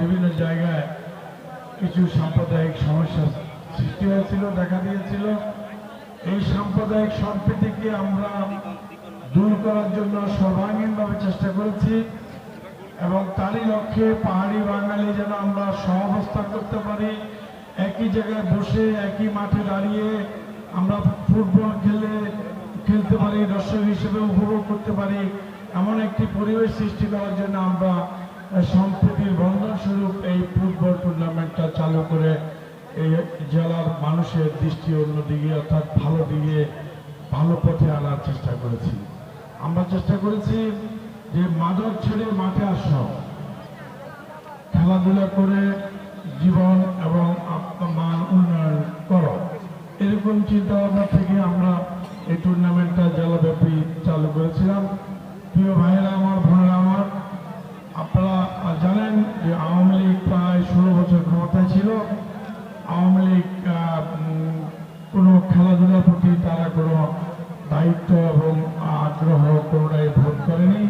বিভিন্ন জায়গায় কিছু সাম্প্রদায়িক সমস্যা সৃষ্টি হয়েছিল, দেখা দিয়েছিল। এই সাম্প্রদায়িক সম্প্রীতিকে আমরা দূর করার জন্য সর্বাঙ্গীনভাবে চেষ্টা করেছি এবং তারই লক্ষ্যে পাহাড়ি বাঙালি যেন আমরা সহাবস্থান করতে পারি, একই জায়গায় বসে, একই মাঠে দাঁড়িয়ে আমরা ফুটবল খেলে, খেলতে পারি, দর্শক হিসেবে উপভোগ করতে পারি, এমন একটি পরিবেশ সৃষ্টি করার জন্য আমরা সম্প্রীতির বন্ধন স্বরূপ এই ফুটবল টুর্নামেন্টটা চালু করে এই জেলার মানুষের দৃষ্টি অন্যদিকে অর্থাৎ ভালো দিকে, ভালো পথে আনার চেষ্টা করেছি। আমরা চেষ্টা করেছি যে মাদক ছেড়ে মাঠে আসো, খেলাধুলা করে জীবন এবং আত্মমান উন্নয়ন করো। এরকম চিন্তা ভাবনা থেকে আমরা এই টুর্নামেন্টটা জেলাব্যাপী চালু করেছিলাম। প্রিয় ভাইয়েরা, আমার বোনেরা আমার আপনারা জানেন যে আওয়ামী লীগ প্রায় ষোলো বছর ক্ষমতায় ছিল আওয়ামী লীগ কোনো খেলাধুলার প্রতি তারা কোনো দায়িত্ব এবং আগ্রহ কোনোটাই ভোট করেনি।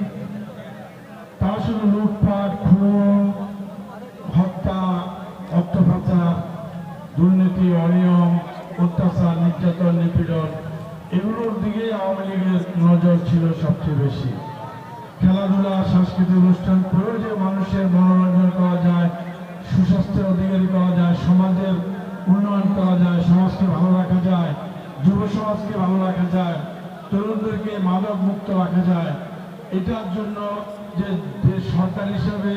তারা শুধু লুটপাট, খুন, হত্যা অর্থপাচার দুর্নীতি, অনিয়ম, অত্যাচার, নির্যাতন, নিপীড়ন, এগুলোর দিকে আওয়ামী লীগের নজর ছিল সবচেয়ে বেশি। খেলাধুলা, সাংস্কৃতিক অনুষ্ঠান যে মানুষের মনোরঞ্জন করা যায় সুস্বাস্থ্যের অধিকারী করা যায়, সমাজের উন্নয়ন করা যায়, সমাজকে ভালো রাখা যায়, যুব সমাজকে ভালো রাখা যায়, তরুণদেরকে মাদক মুক্ত রাখা যায়। এটার জন্য যে যে সরকার হিসাবে,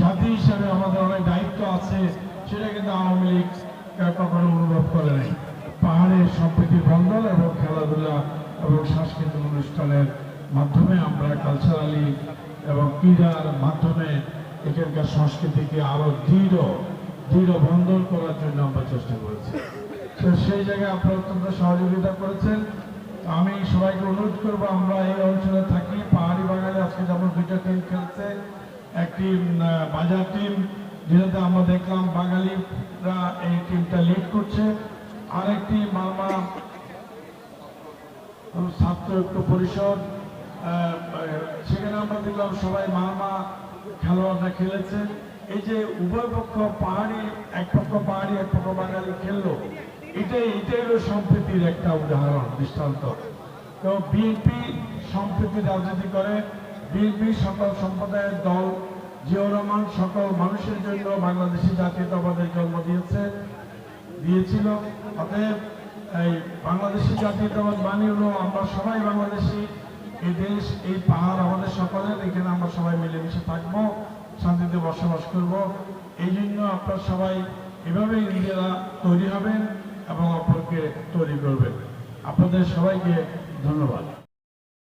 জাতি হিসাবে আমাদের অনেক দায়িত্ব আছে, সেটা কিন্তু আওয়ামী লীগ কখনো অনুভব করে নাই। পাহাড়ের সম্প্রীতি বন্ধন এবং খেলাধুলা এবং সাংস্কৃতিক অনুষ্ঠানের মাধ্যমে আমরা কালচারালি এবং ক্রীড়ার মাধ্যমে এখানকার সংস্কৃতিকে আরও দৃঢ় দৃঢ় বন্ধন করার জন্য আমরা চেষ্টা করেছি। তো সেই জায়গায় আপনারা অত্যন্ত সহযোগিতা করেছেন। আমি সবাইকে অনুরোধ করব, আমরা এই অঞ্চলে থাকি। পাহাড়ি বাঙালি আজকে যেমন দুইটা টিম খেলছে একটি বাজার টিম যেটাতে আমরা দেখলাম বাঙালিরা এই টিমটা লিড করছে। আরেকটি মালমা ছাত্র ঐক্য পরিষদ সেখানে আমরা দেখলাম সবাই মালমা খেলোয়াড়রা খেলেছে। এই যে উভয় পক্ষ পাহাড়ি, এক পক্ষ পাহাড়ি, এক পক্ষ বাঙালি খেললো, এটাই এটাই হলো সম্প্রীতির একটা উদাহরণ, দৃষ্টান্ত। তো বিএনপি সম্প্রীতি রাজনীতি করে। বিএনপি সকল সম্প্রদায়ের দল, জিয়াউর রহমান সকল মানুষের জন্য বাংলাদেশি জাতীয়তাবাদের জন্ম দিয়েছে, দিয়েছিল। অতএব এই বাংলাদেশি জাতীয়তাবাদ মানে হলো আমরা সবাই বাংলাদেশি এই দেশ, এই পাহাড় আমাদের সকলের। এখানে আমরা সবাই মিলেমিশে থাকব, শান্তিতে বসবাস করব। এই জন্য আপনার সবাই এভাবে নিজেরা তৈরি হবেন এবং অপরকে তৈরি করবেন। আপনাদের সবাইকে ধন্যবাদ।